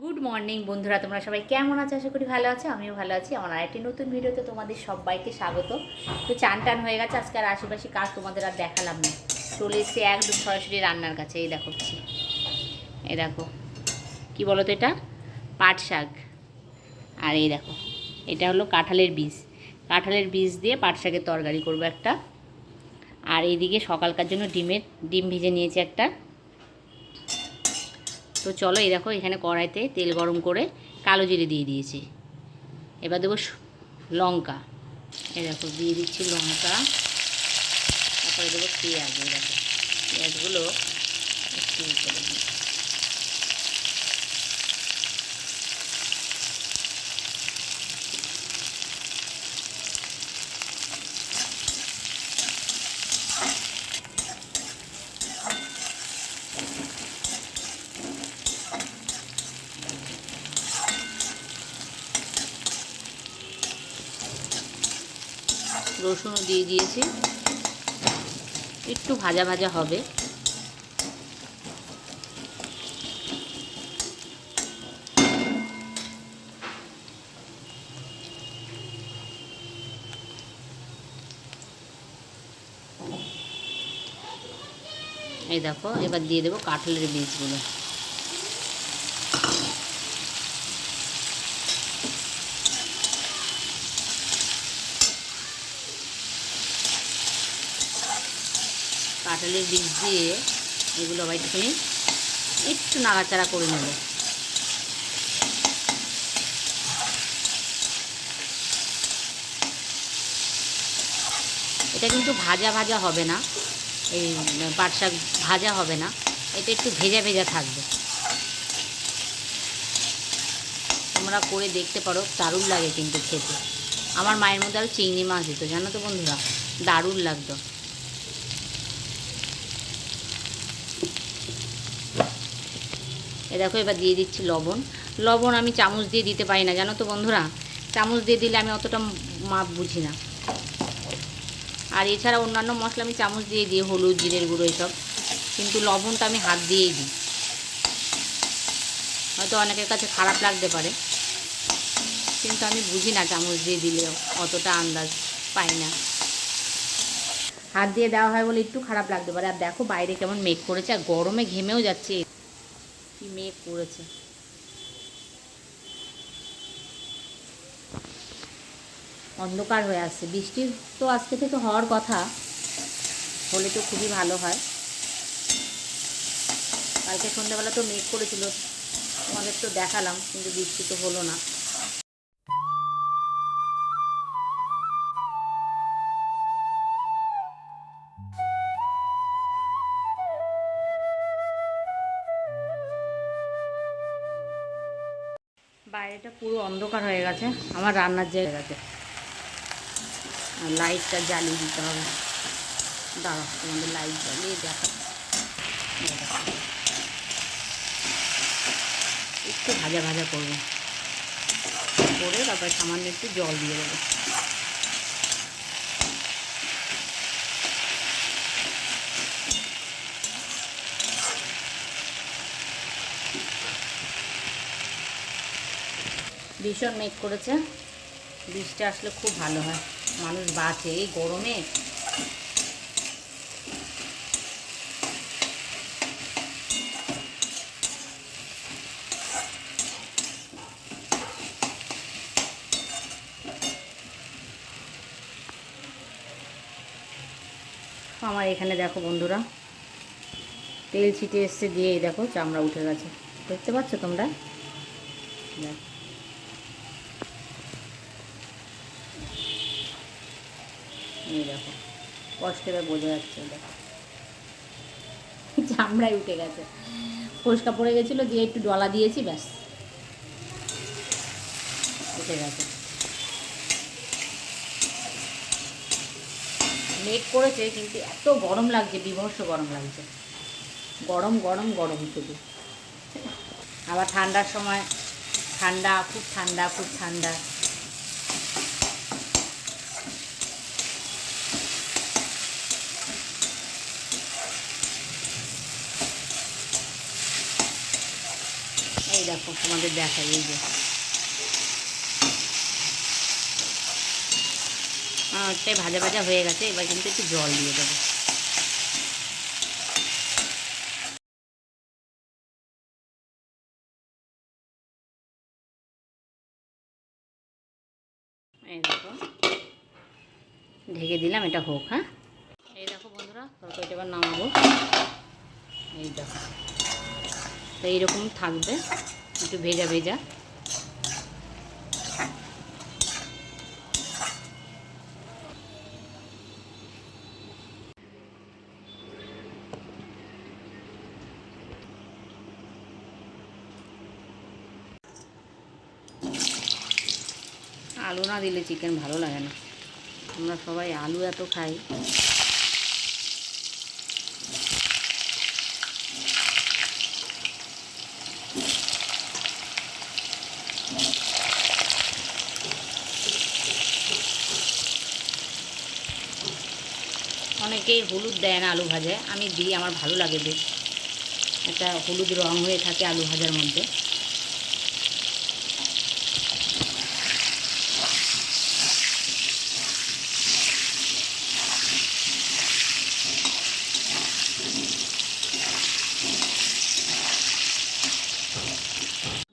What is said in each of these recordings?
Good morning বন্ধুরা। তোমরা সবাই কেমন আছো? আশা করি ভালো আছো। আমিও ভালো আছি। আমার আরেকটি নতুন ভিডিওতে তোমাদের সবাইকে স্বাগত। তো চান টান হয়ে গেছে। আজকে আর আশেপাশে কাজ তোমাদের আর দেখালাম না। চলে এসছে একদম সরাসরি রান্নার কাছে। এই দেখো। এই দেখো। কি বলো তো এটা? পাট শাক। আর এই দেখো, এটা হলো কাঁঠালের বীজ। কাঁঠালের বীজ দিয়ে পাট শাকের তরকারি করব একটা। আর এইদিকে সকালকার জন্য ডিমের, ডিম ভিজে নিয়েছি একটা। তো চলো এই দেখো, এখানে কড়াইতে তেল গরম করে কালো জিরে দিয়ে দিয়েছি। এবার দেবো লঙ্কা। এই দেখো, দিয়ে দিচ্ছি লঙ্কা। তারপরে দেবো পেঁয়াজ। এই দেখো, পেঁয়াজগুলো একটু। রসুনও দিয়ে দিয়েছি। একটু ভাজা ভাজা হবে। এই দেখো এবার দিয়ে দেবো কাঁঠালের বীজগুলো। কাঁঠালের বীজ দিয়ে এগুলো আবার একটু নাড়াচাড়া করে নেব। এটা কিন্তু ভাজা ভাজা হবে না, এই পাট শাক ভাজা হবে না, এটা একটু ভেজা ভেজা থাকবে। তোমরা করে দেখতে পারো, দারুণ লাগে কিন্তু খেতে। আমার মায়ের মধ্যে আরও চিংড়ি মাছ দিত, জানো তো বন্ধুরা? দারুণ লাগতো। এ দেখো, এবার দিয়ে দিচ্ছি লবণ। লবণ আমি চামচ দিয়ে দিতে পারি না, জানো তো বন্ধুরা? চামচ দিয়ে দিলে আমি অতটা মাপ বুঝি না। আর এছাড়া অন্যান্য মশলা আমি চামচ দিয়ে দিই, হলুদ, জিরের গুঁড়ো, এসব। কিন্তু লবণটা আমি হাত দিয়েই দিই। হয়তো অনেকের কাছে খারাপ লাগতে পারে। কিন্তু আমি বুঝি না চামচ দিয়ে দিলেও অতটা আন্দাজ পাই না। হাত দিয়ে দেওয়া হয় বলে একটু খারাপ লাগতে পারে। আর দেখো বাইরে কেমন মেঘ করেছে, আর গরমে ঘেমেও যাচ্ছে। কি মেঘ করেছে। অন্ধকার হয়ে আসছে বৃষ্টি তো আজকে থেকে হওয়ার কথা, হলে তো খুবই ভালো হয়। কালকে সন্ধ্যাবেলা তো মেঘ করেছিল, তোমাদের তো দেখালাম, কিন্তু বৃষ্টি তো হলো না। পুরো অন্ধকার হয়ে গেছে। আমার রান্নার জায়গা গেছে। আর লাইটটা জ্বালিয়ে দিতে হবে। দাঁড়াও, তোমাদের লাইট জ্বালিয়ে দেখা একটু ভাজা ভাজা করব। করে তারপরে সামান্য একটু জল দিয়ে দেবো। ভীষণ মেঘ করেছে। বৃষ্টি আসলে খুব ভালো হয়। মানুষ বাঁচে, এই গরমে। আমার এখানে দেখো বন্ধুরা, তেল ছিটে এসছে দিয়ে দেখো চামড়া উঠে গেছে। দেখতে পাচ্ছ তোমরা? দেখো। এই দেখো, কষ্ট বোঝা যাচ্ছে দেখো চামড়াই উঠে গেছে। ফোসকা পড়ে গেছিল, দিয়ে একটু ডলা দিয়েছি, ব্যাস। উঠে গেছে। মেঘ করেছে, কিন্তু এত গরম লাগছে, বিভৎস গরম লাগছে। গরম গরম গরম শুধু। আবার ঠান্ডার সময়, ঠান্ডা, খুব ঠান্ডা খুব ঠান্ডা। তোমাদের দেখাই এই যে। অনেকটাই ভাজা ভাজা হয়ে গেছে এবার কিন্তু একটু জল দিয়ে দেবো। এই দেখো ঢেকে দিলাম এটা হোক হ্যাঁ। এই দেখো বন্ধুরা তরকারিটা এবার নামাবো। এই দেখো তো এইরকম থাকবে। একটু ভেজা ভেজা। আলু না দিলে চিকেন ভালো লাগে না। আমরা সবাই আলু এত খাই। অনেকেই হলুদ দেয় না আলু ভাজায় আমি দিই, আমার ভালো লাগে বেশ। একটা হলুদ রং হয়ে থাকে আলু ভাজার মধ্যে।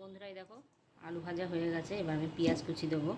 বন্ধুরাই দেখো, আলু ভাজা হয়ে গেছে। এবার আমি পেঁয়াজ কুচি দেবো।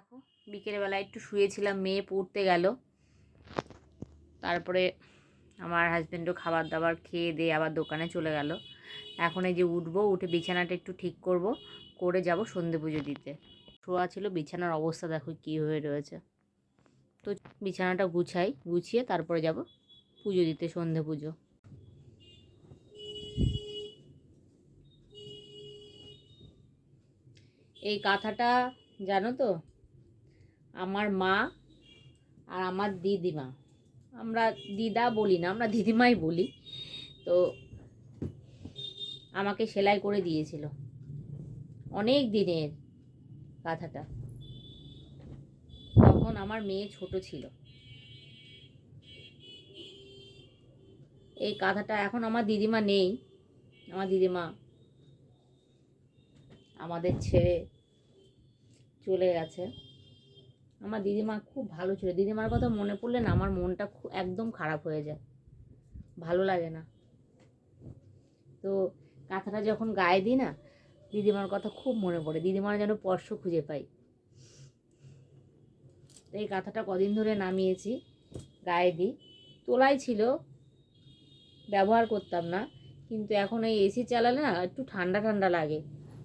দেখো বিকেলবেলা একটু শুয়েছিলাম, মেয়ে পড়তে গেল। তারপরে আমার হাজব্যান্ডও খাবার দাবার খেয়ে দিয়ে আবার দোকানে চলে গেল। এখন এই যে উঠবো, উঠে বিছানাটা একটু ঠিক করব, করে যাব সন্ধে পুজো দিতে। শোয়া ছিল, বিছানার অবস্থা দেখো কী হয়ে রয়েছে। তো বিছানাটা গুছাই, গুছিয়ে তারপরে যাব পুজো দিতে, সন্ধে পুজো। এই কাঁথাটা, জানো তো আমার মা আর আমার দিদিমা। আমরা দিদা বলি না, আমরা দিদিমাই বলি। তো আমাকে সেলাই করে দিয়েছিল। অনেক দিনের কাঁথাটা তখন আমার মেয়ে ছোট ছিল। এই কাঁথাটা এখন আমার দিদিমা নেই। আমার দিদিমা আমাদের ছেড়ে চলে গেছে। আমার দিদিমা খুব ভালো ছিল। দিদিমার কথা মনে পড়লে না আমার মনটা খুব একদম খারাপ হয়ে যায়। ভালো লাগে না। তো কাঁথাটা যখন গায়ে দিই না, দিদিমার কথা খুব মনে পড়ে। দিদিমার যেন স্পর্শ খুঁজে পাই। তো এই কাঁথাটা কদিন ধরে নামিয়েছি, গায়ে দিই। তোলাই ছিল, ব্যবহার করতাম না। কিন্তু এখন এই এসি চালালে না একটু ঠান্ডা ঠান্ডা লাগে।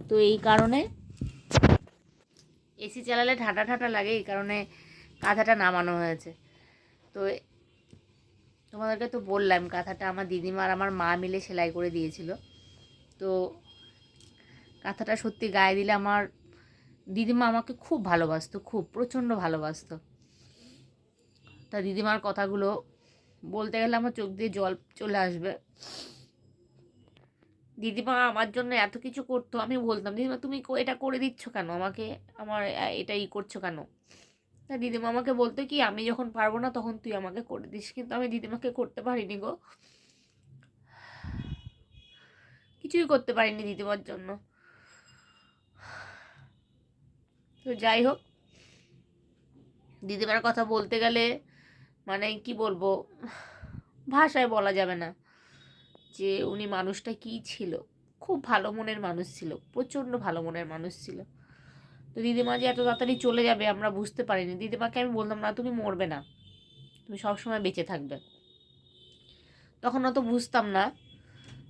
তো এই কারণে এসি চালালে ঠাটা ঠাটা লাগে, এই কারণে কাঁথাটা নামানো হয়েছে। তো তোমাদেরকে তো বললাম, কাঁথাটা আমার দিদিমা আর আমার মা মিলে সেলাই করে দিয়েছিল। তো কাঁথাটা সত্যি গায়ে দিলে আমার দিদিমা আমাকে খুব ভালোবাসতো, খুব, প্রচণ্ড ভালোবাসতো। তা দিদিমার কথাগুলো বলতে গেলে আমার চোখ দিয়ে জল চলে আসবে। দিদিমা আমার জন্য এত কিছু করতো, আমি বলতাম, দিদিমা, তুমি এটা করে দিচ্ছ কেন? আমাকে, আমার এটা ই করছ কেন? তা দিদিমা আমাকে বলতো কি, আমি যখন পারব না, তখন তুই আমাকে করে দিস। কিন্তু আমি দিদিমাকে করতে পারিনি গো। কিছুই করতে পারিনি দিদিমার জন্য। তো যাই হোক, দিদিমার কথা বলতে গেলে মানে কি বলব, ভাষায় বলা যাবে না। যে উনি মানুষটা কী ছিল? খুব ভালো মনের মানুষ ছিল, প্রচণ্ড ভালো মনের মানুষ ছিল। তো দিদিমা যে এত তাড়াতাড়ি চলে যাবে আমরা বুঝতে পারিনি। দিদিমাকে আমি বলতাম না, তুমি মরবে না। তুমি সবসময় বেঁচে থাকবে। তখন অত বুঝতাম না।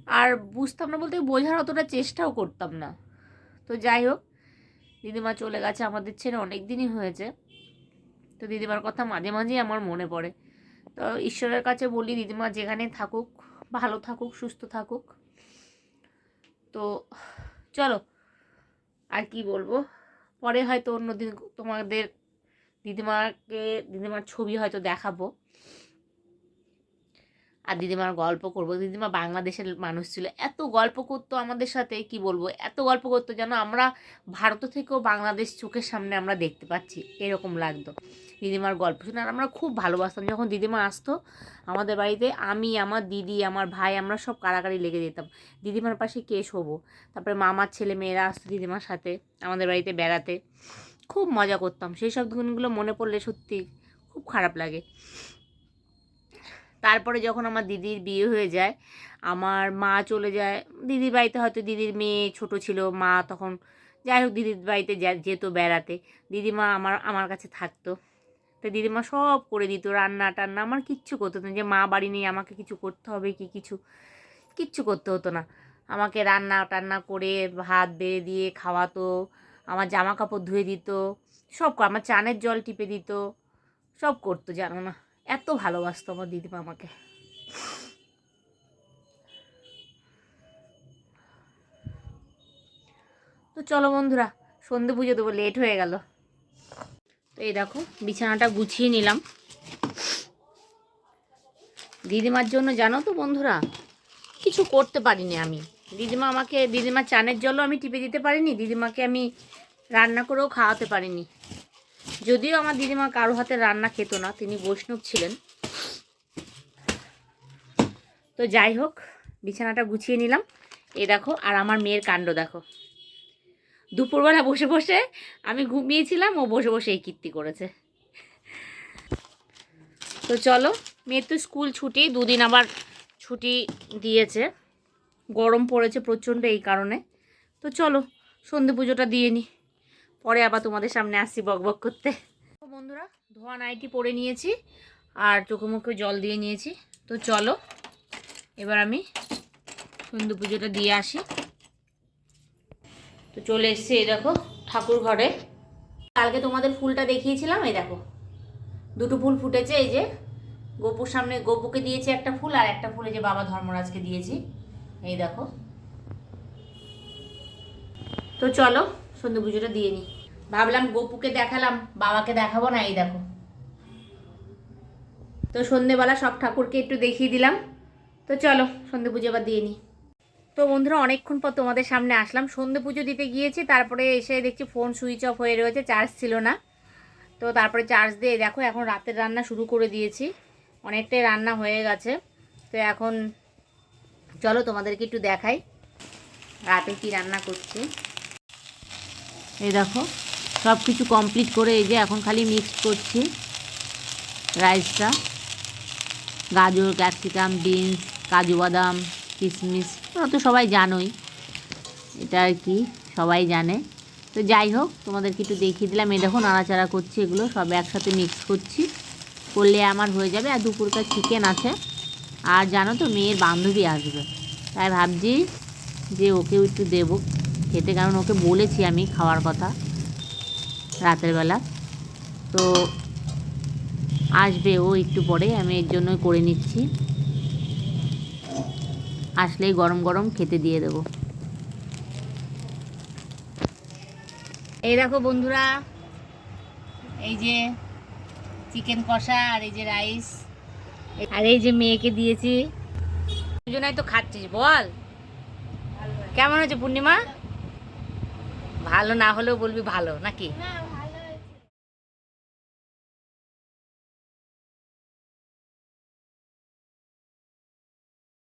আর বুঝতাম না বলতে বোঝার অতটা চেষ্টাও করতাম না। তো যাই হোক, দিদিমা চলে গেছে আমাদের ছেড়ে অনেক দিনই হয়েছে। তো দিদিমার কথা মাঝে মাঝেই আমার মনে পড়ে। তো ঈশ্বরের কাছে বলি, দিদিমা যেখানে থাকুক ভালো থাকুক, সুস্থ থাকুক। তো চলো, আর কি বলব? পরে হয়তো অন্যদিন তোমাদের দিদিমাকে, দিদিমার ছবি হয়তো দেখাবো। আর দিদিমার গল্প করব। দিদিমা বাংলাদেশের মানুষ ছিল। এত গল্প করতো আমাদের সাথে, কি বলব? এত গল্প করতো যেন আমরা ভারত থেকেও বাংলাদেশ চোখের সামনে আমরা দেখতে পাচ্ছি, এরকম লাগতো দিদিমার গল্প শুনে। আর আমরা খুব ভালোবাসতাম। যখন দিদিমা আসতো আমাদের বাড়িতে, আমি, আমার দিদি, আমার ভাই, আমরা সব কারাকারি লেগে যেতাম। দিদিমার পাশে কে শোবো? তারপরে মামার ছেলে মেয়েরা আসতো দিদিমার সাথে আমাদের বাড়িতে বেড়াতে। খুব মজা করতাম। সেই সব দিনগুলো মনে পড়লে সত্যি খুব খারাপ লাগে। তারপরে যখন আমার দিদির বিয়ে হয়ে যায়, আমার মা চলে যায়। দিদির বাড়িতে হয়তো দিদির মেয়ে ছোট ছিল, মা তখন যাই হোক দিদির বাড়িতে যেত বেড়াতে। দিদিমা আমার আমার কাছে থাকতো। তো দিদিমা সব করে দিত, রান্না টান্না। আমার কিচ্ছু করতে হতো না। যে মা বাড়ি নেই, আমাকে কিছু করতে হবে কি কিছু? কিচ্ছু করতে হতো না। আমাকে রান্না টান্না করে ভাত বেড়ে দিয়ে খাওয়াতো, আমার জামা কাপড় ধুয়ে দিত, সব আমার চানের জল টিপে দিত, সব করতো জানো না। এত ভালোবাসতো আমার দিদিমা আমাকে। তো চলো বন্ধুরা, সন্ধে পুজো দেবো লেট হয়ে গেল। তো এই দেখো, বিছানাটা গুছিয়ে নিলাম। দিদিমার জন্য জানো তো বন্ধুরা, কিছু করতে পারিনি আমি। দিদিমা আমাকে, দিদিমার চানের জলও আমি টিপে দিতে পারিনি, দিদিমাকে আমি রান্না করেও খাওয়াতে পারিনি। যদিও আমার দিদিমা কারও হাতে রান্না খেত না, তিনি বৈষ্ণব ছিলেন। তো যাই হোক, বিছানাটা গুছিয়ে নিলাম। এ দেখো, আর আমার মেয়ের কাণ্ড দেখো। দুপুরবেলা বসে বসে আমি ঘুমিয়েছিলাম, ও বসে বসে এই কীর্তি করেছে। তো চলো, মেয়ের তো স্কুল ছুটি, দুদিন আবার ছুটি দিয়েছে। গরম পড়েছে প্রচণ্ড এই কারণে। তো চলো, সন্ধে পুজোটা দিয়ে নিই পরে আবার তোমাদের সামনে আসছি বক বক করতে। বন্ধুরা, ধোয়া নাইটি পরে নিয়েছি আর চোখে মুখে জল দিয়ে নিয়েছি। তো চলো, এবার আমি সন্ধে পুজোটা দিয়ে আসি। তো চলে এসছি এই দেখো ঠাকুর ঘরে। কালকে তোমাদের ফুলটা দেখিয়েছিলাম, এই দেখো। দুটো ফুল ফুটেছে, এই যে গোপুর সামনে গোপুকে দিয়েছি একটা ফুল আর একটা ফুল যে বাবা ধর্মরাজকে দিয়েছি। এই দেখো। তো চলো সন্ধে পুজোটা দিয়ে নিই ভাবলাম গোপুকে দেখালাম, বাবাকে দেখাবো না, এই দেখো। তো সন্ধেবেলা সব ঠাকুরকে একটু দেখিয়ে দিলাম। তো চলো, সন্ধে পুজো এবার দিয়ে নিই তো বন্ধুরা, অনেকক্ষণ পর তোমাদের সামনে আসলাম। সন্ধে পুজো দিতে গিয়েছি, তারপরে এসে দেখছি ফোন সুইচ অফ হয়ে রয়েছে চার্জ ছিল না। তো তারপরে চার্জ দিয়ে দেখো, এখন রাতের রান্না শুরু করে দিয়েছি। অনেকটাই রান্না হয়ে গেছে। তো এখন চলো তোমাদেরকে একটু দেখাই, রাতে কি রান্না করছি। এই দেখো। সব কিছু কমপ্লিট করে এই যে এখন খালি মিক্স করছি। রাইসটা গাজর, ক্যাপসিকাম বিনস কাজু বাদাম কিশমিশ তোমরা তো সবাই জানোই। এটা আর কি, সবাই জানে। তো যাই হোক, তোমাদেরকে একটু দেখিয়ে দিলাম। এই দেখো নাড়াচাড়া করছি এগুলো, সব একসাথে মিক্স করছি। করলে আমার হয়ে যাবে, আর দুপুরকার চিকেন আছে। আর জানো তো, মেয়ের বান্ধবী আসবে। তাই ভাবছি যে ওকেও একটু দেবো। খেতে কারণ ওকে বলেছি আমি খাওয়ার কথা। রাতের বেলা। তো আসবে ও একটু পরে, আমি এর জন্যই করে নিচ্ছি। আসলেই গরম গরম খেতে দিয়ে দেবো। এই দেখো বন্ধুরা, এই যে চিকেন কষা আর এই যে রাইস। আর এই যে মেয়েকে দিয়েছি। দুজনাই তো খাচ্ছিস, বল। কেমন হয়েছে পূর্ণিমা? ভালো না হলেও বলবি ভালো, নাকি?